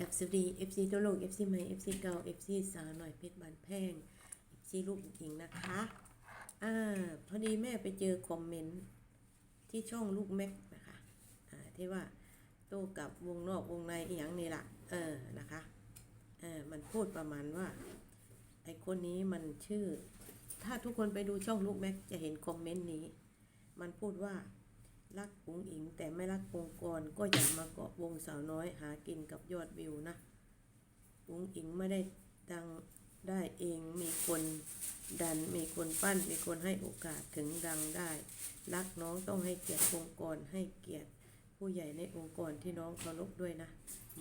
กับสวัสดี FC ตัวโลก FC ใหม่ FC เก่า FC สาวหน่อยเพชรบานแพง FC ลูกหญิงนะคะอ่าพอดีแม่ไปเจอคอมเมนต์ที่ช่องลูกแม็กนะคะอ่าที่ว่าโต้กับวงนอกวงในอีหยังนี่ล่ะเออนะคะเออมันพูดประมาณว่าไอคนนี้มันชื่อ ถ้าทุกคนไปดูช่องลูกแม็กจะเห็นคอมเมนต์นี้ มันพูดว่า รักปุงอิงแต่ไม่รักองค์กรก็อย่ามาเกาะวงสาวน้อยหากินกับยอดวิวนะปุงอิงไม่ได้ดังได้เองมีคนดันมีคนปั้นมีคนให้โอกาสถึงดังได้ รักน้องต้องให้เกียรติองค์กรให้เกียรติผู้ใหญ่ในองค์กรที่น้องเคารพด้วยนะ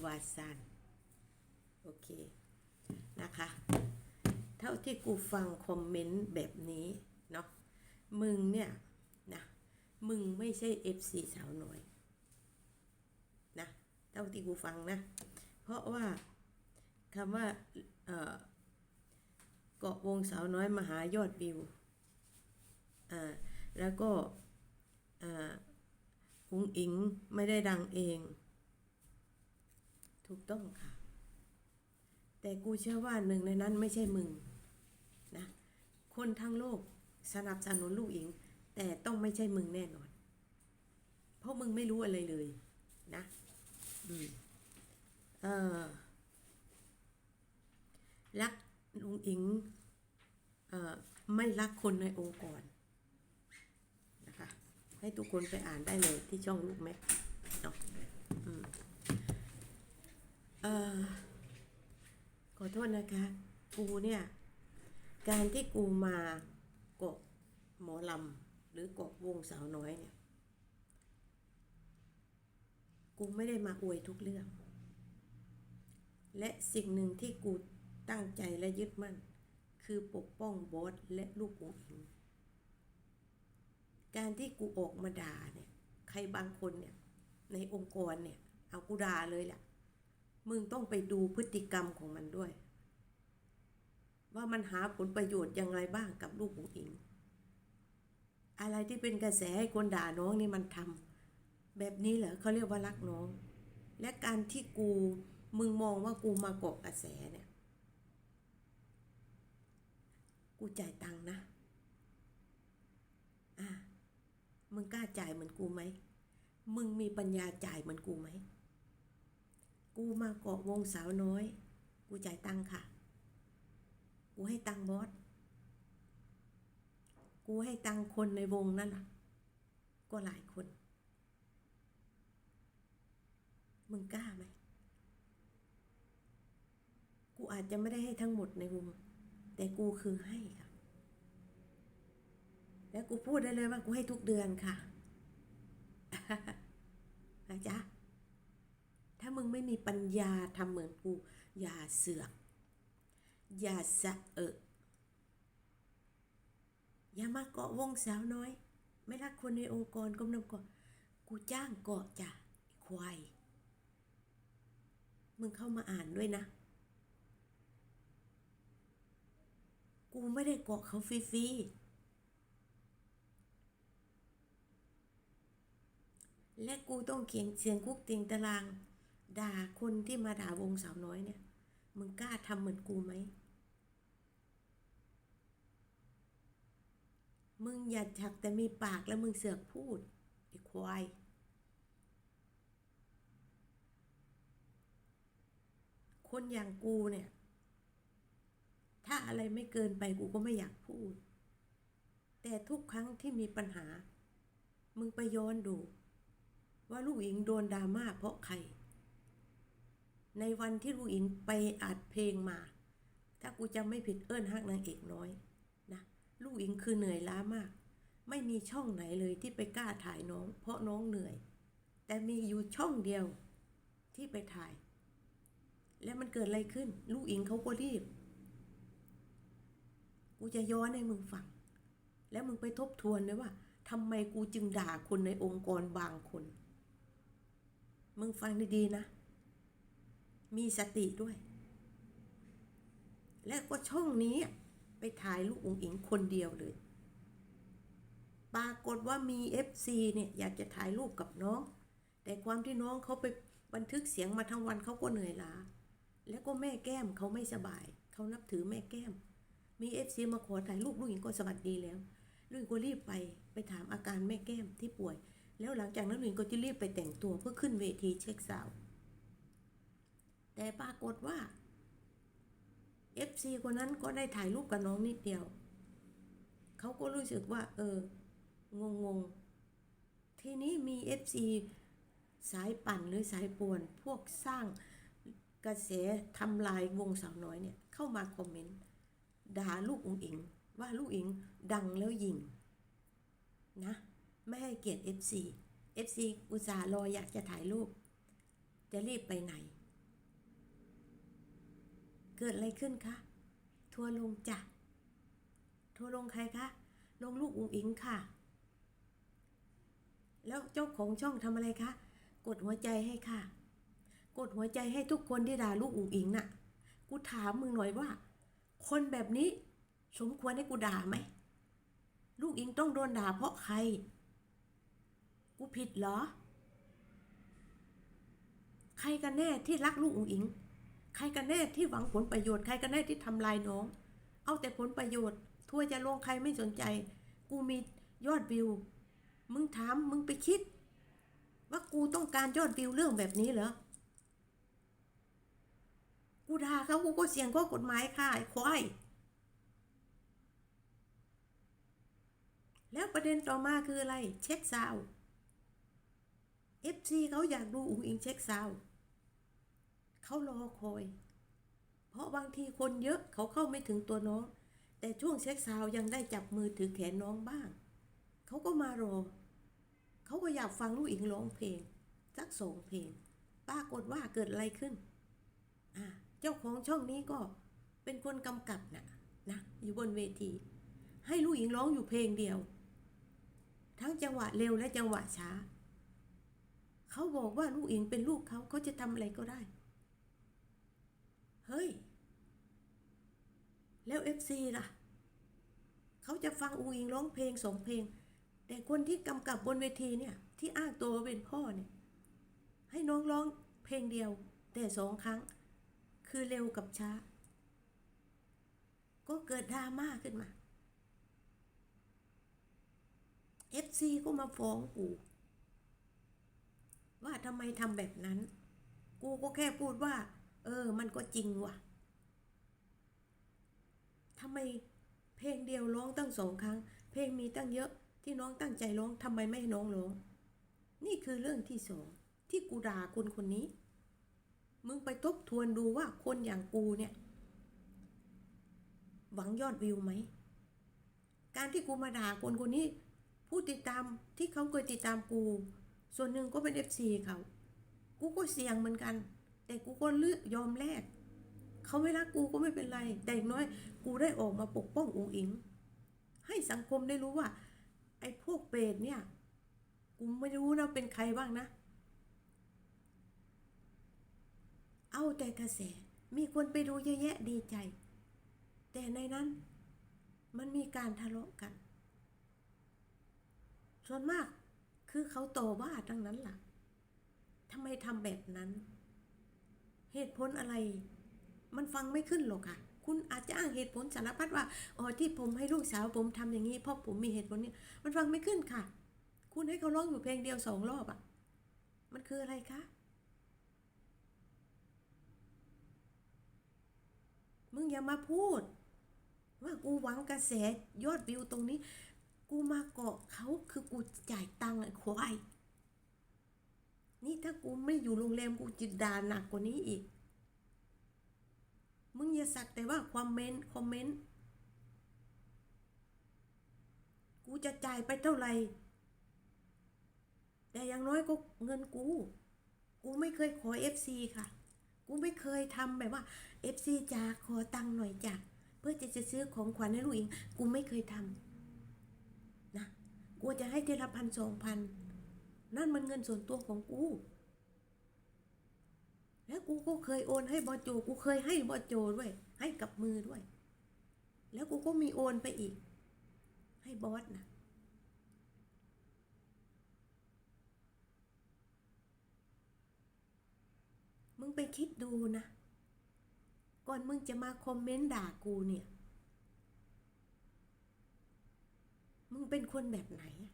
วาซานโอเค นะคะ เท่าที่กูฟังคอมเมนต์แบบนี้ เนาะมึงเนี่ย มึงไม่ใช่ FC สาวน้อยนะเท่าที่กูฟังนะ เพราะว่าคำว่าเเกาะวงสาวน้อยมหายอดวิวอ่าแล้วก็อ่าหุงอิงไม่ได้ดังเอง ถูกต้องค่ะ แต่กูเชื่อว่าหนึ่งในนั้นไม่ใช่มึงนะคนทั้งโลกสนับสนุนลูกอิง แต่ต้องไม่ใช่มึงแน่นอน เพราะมึงไม่รู้อะไรเลยนะ อืมเออรักลุงอิงเอ่อไม่รักคนในองค์กรนะคะ ให้ทุกคนไปอ่านได้เลยที่ช่องลูกแม็กเนาะอืมเอ่อขอโทษนะคะ กูเนี่ย การที่กูมาเกาะหมอลำ หรือเกาะวงสาวน้อยเนี่ย กูไม่ได้มาอวยทุกเรื่อง และสิ่งหนึ่งที่กูตั้งใจและยึดมั่น คือปกป้องบอสและลูกกูเองการที่กูออกมาด่าเนี่ย ใครบางคนเนี่ย ในองค์กรเนี่ย เอากูด่าเลยแหละมึงต้องไปดูพฤติกรรมของมันด้วย ว่ามันหาผลประโยชน์อย่างไรบ้างกับลูกของอิง อะไรที่เป็นกระแสให้คนด่าน้องนี่มันทำแบบนี้เหรอเขาเรียกว่ารักน้อง และการที่กูมึงมองว่ากูมาเกาะกระแสเนี่ย กูจ่ายตังค์นะอะมึงกล้าจ่ายเหมือนกูไหม มึงมีปัญญาจ่ายเหมือนกูไหม กูมาเกาะวงสาวน้อย กูจ่ายตังค่ะ กูให้ตังบอส กูให้ตังคนในวงนั่นล่ะ ก็หลายคน มึงกล้าไหม กูอาจจะไม่ได้ให้ทั้งหมดในวง แต่กูคือให้ค่ะ แล้วกูพูดได้เลยว่ากูให้ทุกเดือนค่ะนะจ๊ะ ถ้ามึงไม่มีปัญญาทำเหมือนกู อย่าเสือก อย่าสะเอะ อย่ามาเกาะวงสาวน้อย ไม่รักคนในองค์กรก้มน้ำเกาะกูจ้างเกาะจ้ะควาย มึงเข้ามาอ่านด้วยนะ กูไม่ได้เกาะเขาฟรีๆและกูต้องเขียนเสียงคุกเตียงตาราง ด่าคนที่มาด่าวงสาวน้อยเนี่ย มึงกล้าทำเหมือนกูไหม มึงอย่าฉักแต่มีปากแล้วมึงเสือกพูดไอ้ควาย คนอย่างกูเนี่ย ถ้าอะไรไม่เกินไปกูก็ไม่อยากพูด แต่ทุกครั้งที่มีปัญหา มึงไปย้อนดู ว่าลูกหญิงโดนดราม่าเพราะใคร ในวันที่ลูกหญิงไปอัดเพลงมา ถ้ากูจำไม่ผิดเอิ้นฮักนางเอกน้อยนะ ลูกหญิงคือเหนื่อยล้ามาก ไม่มีช่องไหนเลยที่ไปกล้าถ่ายน้อง เพราะน้องเหนื่อย แต่มีอยู่ช่องเดียวที่ไปถ่าย แล้วมันเกิดอะไรขึ้น ลูกอิงเขาก็รีบ กูจะย้อนให้มึงฟัง แล้วมึงไปทบทวนเลยว่าทำไมกูจึงด่าคนในองค์กรบางคน มึงฟังดีๆนะ มีสติด้วย และก็ช่องนี้ ถ่ายลูกองอิงคนเดียวเลย ปรากฏว่ามี FC เนี่ยอยากจะถ่ายรูปกับน้อง แต่ความที่น้องเขาไปบันทึกเสียงมาทั้งวันเขาก็เหนื่อยล้า แล้วก็แม่แก้มเขาไม่สบาย เขานับถือแม่แก้ม มีเอฟซีมาขอถ่ายรูปลูกหญิงก็สวัสดีแล้วลูกหญิงก็รีบไปไปถามอาการแม่แก้มที่ป่วย แล้วหลังจากนั้นลูกหญิงก็จะรีบไปแต่งตัวเพื่อขึ้นเวทีเช็คสาว แต่ปรากฏว่า FC คนนั้นก็ได้ถ่ายรูปกับน้องนิดเดียว เขาก็รู้สึกว่า เออ งงงๆทีนี้มี FC สายปั่นหรือสายป่วน พวกสร้างกระแสทำลายวงสาวน้อยเนี่ย เข้ามาคอมเมนต์ด่าลูกอุ๋งอิง ว่าลูกอิงดังแล้วยิง นะ ไม่ให้เกียรติ FC FC อุตส่าห์รออยากจะถ่ายรูป จะรีบไปไหน เกิดอะไรขึ้นคะ ทัวร์ลงจ้ะ ทัวร์ลงใครคะ ลงลูกอุ๋งอิงค่ะ แล้วเจ้าของช่องทำอะไรคะ กดหัวใจให้ค่ะ กดหัวใจให้ทุกคนที่ด่าลูกอุ๋งอิงน่ะ กูถามมึงหน่อยว่า คนแบบนี้สมควรให้กูด่าไหม ลูกอิงต้องโดนด่าเพราะใคร กูผิดเหรอ ใครกันแน่ที่รักลูกอุ๋งอิง ใครกันแน่ที่หวังผลประโยชน์ใครกันแน่ที่ทำลายน้อง เอาแต่ผลประโยชน์ ทัวจะลงใครไม่สนใจ กูมียอดวิว มึงถามมึงไปคิด ว่ากูต้องการยอดวิวเรื่องแบบนี้เหรอ กูด่าเขากูก็เสี่ยงข้อกฎหมายค่ะไอ้ควายแล้วประเด็นต่อมาคืออะไร เช็คซาวด์ FC เขาอยากดูอุ๋งอิงเช็คซาว เขารอคอย เพราะบางทีคนเยอะเขาเข้าไม่ถึงตัวน้อง แต่ช่วงเช็คซาวยังได้จับมือถือแขนน้องบ้าง เขาก็มารอ เขาก็อยากฟังลูกอิงร้องเพลงสักสองเพลงปรากฏว่าเกิดอะไรขึ้นอ่าเจ้าของช่องนี้ก็เป็นคนกำกับนะนะอยู่บนเวที ให้ลูกหญิงร้องอยู่เพลงเดียว ทั้งจังหวะเร็วและจังหวะช้า เขาบอกว่าลูกอิงเป็นลูกเขาเขาจะทำอะไรก็ได้ เฮ้ย แล้วเอฟซีล่ะ เขาจะฟังอูอิงร้องเพลงสองเพลง แต่คนที่กำกับบนเวทีเนี่ย ที่อ้างตัวเป็นพ่อเนี่ย ให้น้องร้องเพลงเดียว แต่สองครั้ง คือเร็วกับช้า ก็เกิดดราม่าขึ้นมา FC ก็มาฟ้องกู ว่าทำไมทำแบบนั้น กูก็แค่พูดว่า เออ มันก็จริงว่ะทำไมเพลงเดียวร้องตั้งสองครั้ง เพลงมีตั้งเยอะที่น้องตั้งใจร้องทำไมไม่ให้น้องร้อง นี่คือเรื่องที่สองที่กูด่าคนคนนี้ มึงไปทบทวนดูว่าคนอย่างกูเนี่ย หวังยอดวิวไหม การที่กูมาด่าคนคนนี้ ผู้ติดตามที่เขาเคยติดตามกู ส่วนหนึ่งก็เป็น FC เขา กูก็เสี่ยงเหมือนกัน แต่กูก็เลือกยอมแลกเขาไม่รักกูก็ไม่เป็นไร แต่อย่างน้อย กูได้ออกมาปกป้องอุ๋งอิง ให้สังคมได้รู้ว่า ไอ้พวกเปรตเนี่ย กูไม่รู้นะเป็นใครบ้างนะ เอาแต่กระแส มีคนไปดูเยอะแยะดีใจ แต่ในนั้นมันมีการทะเลาะกัน ส่วนมากคือเขาโตว่าทั้งนั้นล่ะทำไมทำแบบนั้น เหตุผลอะไร มันฟังไม่ขึ้นหรอกค่ะ คุณอาจจะอ้างเหตุผลสารพัดว่าอ๋อที่ผมให้ลูกสาวผมทำอย่างนี้เพราะผมมีเหตุผลนี้มันฟังไม่ขึ้นค่ะ คุณให้เขาร้องอยู่เพลงเดียวสองรอบอะ่ะ มันคืออะไรคะมึงอย่ามาพูด ว่ากูหวังกระแสยอดวิวตรงนี้ กูมาเกาะเขาคือกูจ่ายตังค์ไอ้ควาย นี่ถ้ากูไม่อยู่โรงแรมกูจะด่าหนักกว่านี้อีก มึงอย่าสักแต่ว่าคอมเมนต์คอมเมนต์ กูจะจ่ายไปเท่าไหร่ แต่อย่างน้อยก็เงินกู กูไม่เคยขอ FC ค่ะ กูไม่เคยทำแบบว่า FC จ๋าขอตังค์หน่อยจ้ะเพื่อจะจะซื้อของขวัญให้ลูกเอง กูไม่เคยทำนะ กูจะให้เทละพันสองพัน นั่นมันเงินส่วนตัวของกู แล้วกูก็เคยโอนให้บอโจ กูเคยให้บอโจด้วย ให้กับมือด้วย แล้วกูก็มีโอนไปอีก ให้บอสนะมึงไปคิดดูนะ ก่อนมึงจะมาคอมเมนต์ด่ากูเนี่ย มึงเป็นคนแบบไหนอะ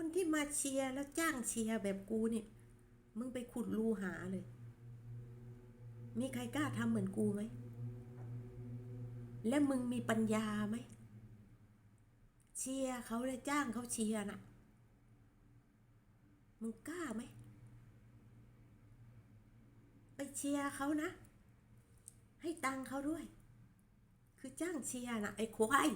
คนที่มาเชียร์แล้วจ้างเชียร์แบบกูเนี่ย มึงไปขุดรูหาเลย มีใครกล้าทำเหมือนกูไหม และมึงมีปัญญาไหม เชียร์เขาเลยจ้างเขาเชียร์น่ะ มึงกล้าไหม ไปเชียร์เขานะ ให้ตังค์เขาด้วย คือจ้างเชียร์นะไอ้ควาย